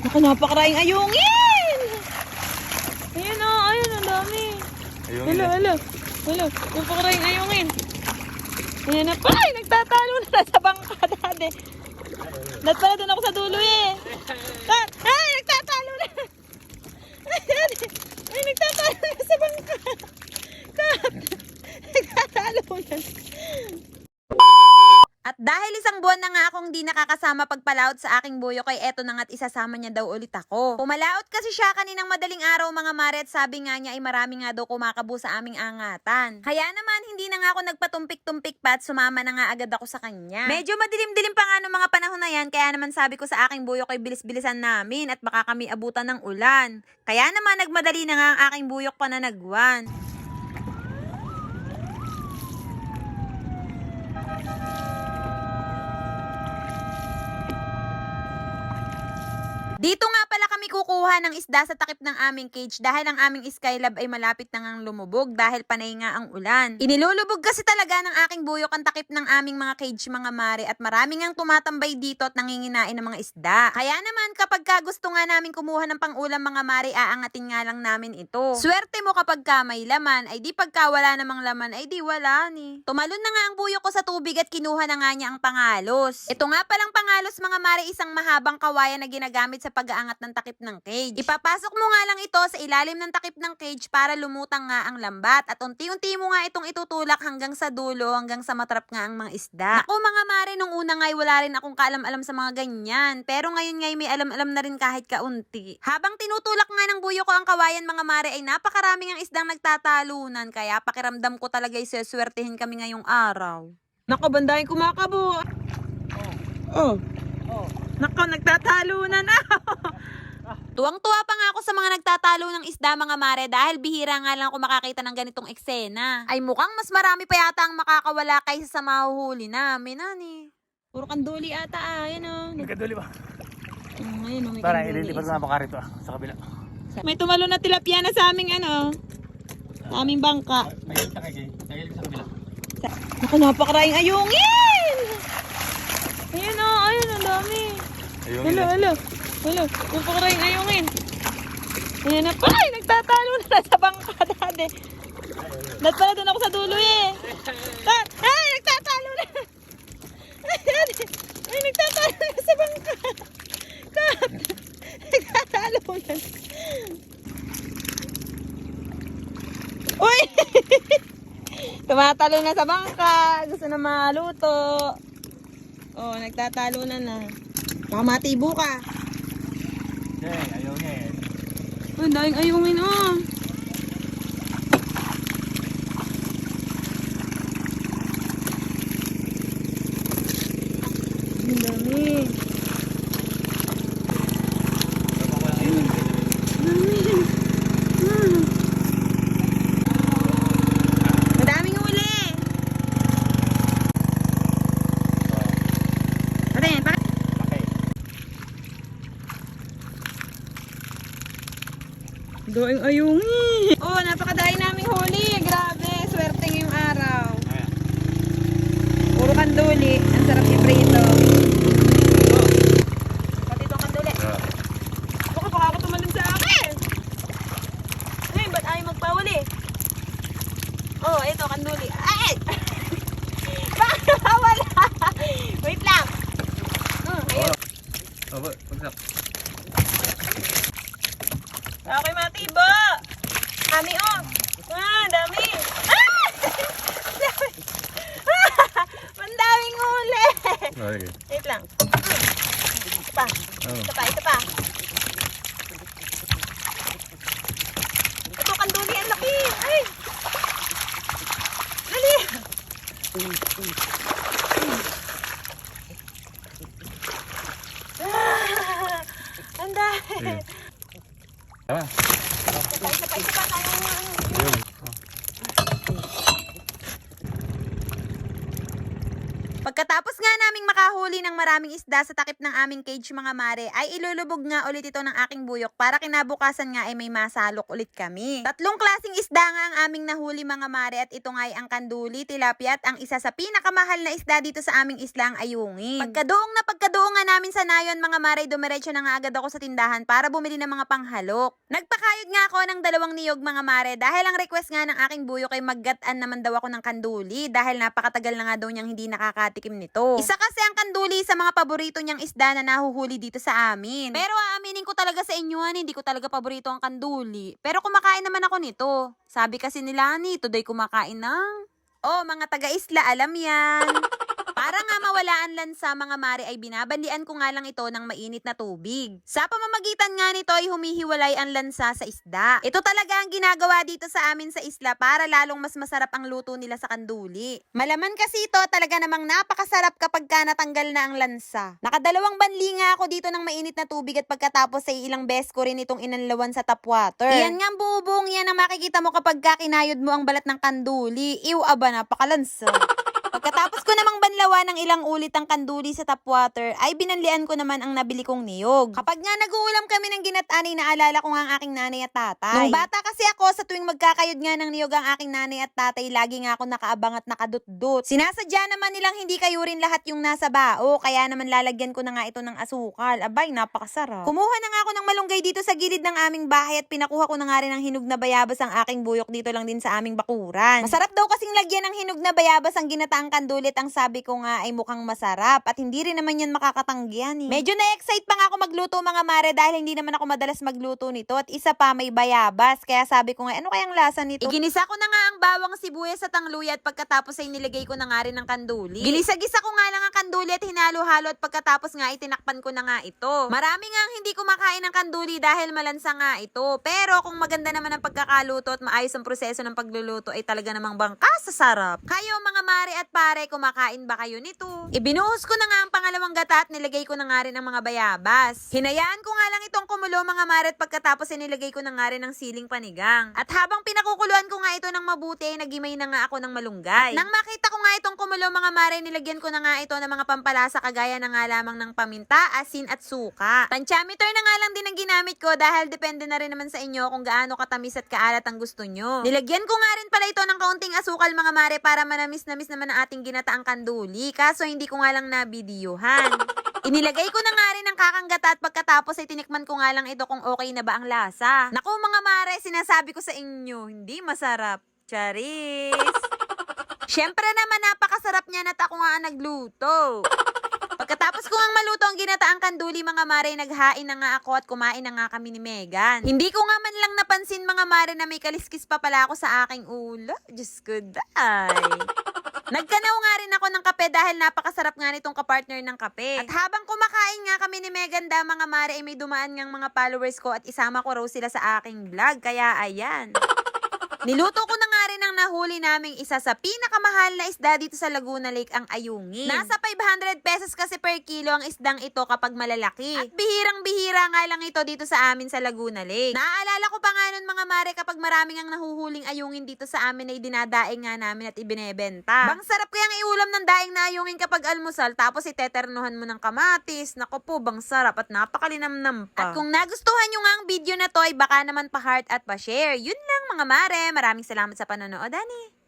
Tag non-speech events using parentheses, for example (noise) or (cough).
Naku, napakaraming ayungin! Ayan o, ayun, ang dami. Ayun, Hala, hala. Hala, napakaraming ayungin. Ayan na pala, ay, nagtatalo na sa bangka, dade. Dad pala doon ako sa dulo eh. Dad, (laughs) ay, nagtatalo na. Ay, dade. Ay, nagtatalo na sa bangka. Dad, nagtatalo na. At dahil isang buwan na nga akong di nakakasama pagpalaot sa aking buyo kay eto na nga't isasama niya daw ulit ako. Pumalaot kasi siya kaninang madaling araw mga mare at sabi nga niya ay marami nga daw kumakabu sa aming angatan. Kaya naman hindi na nga ako nagpatumpik-tumpik pa at sumama na nga agad ako sa kanya. Medyo madilim-dilim pa nga noong mga panahon na yan kaya naman sabi ko sa aking buyo kay bilis-bilisan namin at baka kami abutan ng ulan. Kaya naman nagmadali na nga ang aking buyok pananagwan. Dito nga pala kami kukuha ng isda sa takip ng aming cage dahil ang aming skylab ay malapit na ngang lumubog dahil panay nga ang ulan. Inilulubog kasi talaga ng aking buyok ang takip ng aming mga cage mga mare at marami ngang tumatambay dito at nanginginain ng mga isda. Kaya naman kapag ka gusto nga namin kumuha ng pangulam mga mare aangatin nga lang namin ito. Swerte mo kapag ka may laman ay di pagka wala namang laman ay di wala ni. Tumalon na nga ang buyok ko sa tubig at kinuha na nga niya ang pangalos. Ito nga palang pangalos mga mare isang mahabang kawayan na ginagamit sa pag-aangat ng takip ng cage. Ipapasok mo nga lang ito sa ilalim ng takip ng cage para lumutang nga ang lambat at unti-unti mo nga itong itutulak hanggang sa dulo hanggang sa matrap nga ang mga isda. Naku mga mare, nung una nga ay wala rin akong kaalam-alam sa mga ganyan. Pero ngayon nga ay may alam-alam na rin kahit kaunti. Habang tinutulak nga ng buyo ko ang kawayan mga mare ay napakaraming ang isdang nagtatalunan kaya pakiramdam ko talaga ay seswertehin kami ngayong araw. Naku, bandahin kumakabo. Oh. Oh. Naku, nagtatalunan na. Tuwang-tuwa pa nga ako sa mga nagtatalo ng isda mga mare dahil bihira nga lang ako makakita ng ganitong eksena. Ay mukhang mas marami pa yata ang makakawala kaysa sa mahuhuli namin, ani. Puro kanduli ata ah. Ayan o. Nagkaduli ba? Oh, ayun o, may Parang kanduli. ililipat na baka rito ah, sa kabila. May tumalo na tilapia na sa aming ano. Sa aming bangka. Nagilip sa kay Nagilip sa kabila. Naku, napakaraming ayungin! Ayan o, ayun, ang dami. Ayun, Hala, hala. Hala, napakaraming ayungin. Ayan na ay, nagtatalo na sa bangka, dade. Dad pala doon ako sa dulo eh. Dad, ay, nagtatalo na. Ay, nagtatalo na sa bangka. Dad, nagtatalo na. Uy! Tumatalo na sa bangka. Gusto na maluto. Oh, nagtatalo na na. Baka matibo ka. Eh, ayaw niya eh. Ang daming ayungin oh. Ang dami. Dami. Ah. Madaming huli. Pare, pare. Okay. Doing ayungi. Oh, napakadami naming huli. Grabe, swerte ngayong araw. Puro kanduli. Ang sarap i-prito. Oh. Pati itong kanduli. Baka baka ako tumalun sa akin. Ay, ba't ayaw magpahuli? Oh, ito, kanduli. Ay! (laughs) Bakit nawala? Wait lang. Hmm, ayun. Oh. Okay, matibo. Dami, oh. Ah, dami. Ah! Dami. (laughs) Ah! Ang daming huli. Okay. Wait lang. Ito pa. Oh. Ito pa, ito pa. Ito, kanduli, ang laki. Ay! Dali! Ah! Ang dami. Tama. Isa pa, isa pa, isa pa. Tayo nga. Ayun. Pagka Pagkatapos nga naming makahuli ng maraming isda sa takip ng aming cage mga mare, ay ilulubog nga ulit ito ng aking buyok para kinabukasan nga ay may masalok ulit kami. Tatlong klasing isda nga ang aming nahuli mga mare at ito nga ay ang kanduli, tilapia at ang isa sa pinakamahal na isda dito sa aming isla ang ayungin. Pagkadoong na pagkadoong nga namin sa nayon mga mare, dumiretso na nga agad ako sa tindahan para bumili ng mga panghalok. Nagpakayod nga ako ng dalawang niyog mga mare dahil ang request nga ng aking buyok ay maggataan naman daw ako ng kanduli dahil napakatagal na nga daw niyang hindi nakakatikim nito. Isa kasi ang kanduli sa mga paborito niyang isda na nahuhuli dito sa amin. Pero aaminin ko talaga sa inyo, han, hindi ko talaga paborito ang kanduli. Pero kumakain naman ako nito. Sabi kasi nila, ni, today kumakain ng... Oh, mga taga-isla, alam yan. Para nga mawalaan lan sa mga mare ay binabandian ko nga lang ito ng mainit na tubig. Sa pamamagitan nga nito ay humihiwalay ang lansa sa isda. Ito talaga ang ginagawa dito sa amin sa isla para lalong mas masarap ang luto nila sa kanduli. Malaman kasi ito talaga namang napakasarap kapag ka natanggal na ang lansa. Nakadalawang banli nga ako dito ng mainit na tubig at pagkatapos ay ilang beses ko rin itong inanlawan sa tap water. Iyan nga ang bubong yan ang makikita mo kapag ka kinayod mo ang balat ng kanduli. Iw aba napakalansa. Pagkatapos ko namang banlawan ng ilang ulit ang kanduli sa tap water, ay binanlian ko naman ang nabili kong niyog. Kapag nga nag-uulam kami ng ginat-ani, naalala ko nga ang aking nanay at tatay. Nung bata kasi ako, sa tuwing magkakayod nga ng niyog ang aking nanay at tatay, lagi nga ako nakaabang at nakadut-dut. Sinasadya naman nilang hindi kayo rin lahat yung nasa bao, kaya naman lalagyan ko na nga ito ng asukal. Abay, napakasarap. Kumuha na nga ako ng malunggay dito sa gilid ng aming bahay at pinakuha ko na nga rin ng hinog na bayabas ang aking buyok dito lang din sa aming bakuran. Masarap daw kasing lagyan ng hinog na bayabas ang ginataang kandulit ang sabi ko nga ay mukhang masarap at hindi rin naman yan makakatanggihan eh. Medyo na-excite pa nga ako magluto mga mare dahil hindi naman ako madalas magluto nito at isa pa may bayabas kaya sabi ko nga ano kayang lasa nito? Iginisa ko na nga ang bawang sibuyas sa tangluya at pagkatapos ay nilagay ko na nga rin ng kanduli. Ginisa-gisa ko nga lang ang kanduli at hinalo-halo at pagkatapos nga itinakpan ko na nga ito. Marami nga ang hindi kumakain ng kanduli dahil malansa nga ito. Pero kung maganda naman ang pagkakaluto at maayos ang proseso ng pagluluto ay talaga namang bangka sa sarap. Kayo mga mare at pare, kumakain ba kayo nito? Ibinuhos ko na nga ang pangalawang gata at nilagay ko na nga rin ang mga bayabas. Hinayaan ko nga lang itong kumulo mga mare at pagkatapos ay nilagay ko na nga rin ang siling panigang. At habang pinakukuluan ko nga ito ng mabuti, nagimay na nga ako ng malunggay. Nang makita ko nga itong kumulo mga mare, nilagyan ko na nga ito ng mga pampalasa kagaya na nga lamang ng paminta, asin at suka. Tantiameter na nga lang din ang ginamit ko dahil depende na rin naman sa inyo kung gaano katamis at kaalat ang gusto nyo. Nilagyan ko nga rin pala ito ng kaunting asukal mga mare para manamis-namis naman ang ating ginataang kanduli. Kaso hindi ko nga lang nabidiyuhan. Inilagay ko na nga rin ang kakanggata at pagkatapos ay tinikman ko nga lang ito kung okay na ba ang lasa. Naku mga mare, sinasabi ko sa inyo, hindi masarap. Charis! Siyempre naman napakasarap niya at ako nga ang nagluto. Pagkatapos ko ngang maluto ang ginataang kanduli mga mare, naghain na nga ako at kumain na nga kami ni Megan. Hindi ko nga man lang napansin mga mare na may kaliskis pa pala ako sa aking ulo. Diyos ko, day. Nagkanaw nga rin ako ng kape dahil napakasarap nga nitong kapartner ng kape. At habang kumakain nga kami ni Megan da mga mare ay may dumaan ngang mga followers ko at isama ko raw sila sa aking vlog. Kaya ayan. (laughs) Niluto ko na nga rin ang nahuli naming isa sa pinakamahal na isda dito sa Laguna Lake, ang ayungin. Nasa 500 pesos kasi per kilo ang isdang ito kapag malalaki. At bihirang-bihira nga lang ito dito sa amin sa Laguna Lake. Naaalala ko pa nga nun mga mare kapag maraming ang nahuhuling ayungin dito sa amin ay dinadaing nga namin at ibinebenta. Bang sarap kayang iulam ng daing na ayungin kapag almusal tapos iteternuhan mo ng kamatis. Nako po, bang sarap at napakalinamnam pa. At kung nagustuhan nyo nga ang video na to ay baka naman pa-heart at pa-share. Yun lang mga mare. Maraming salamat sa panonood, Ani.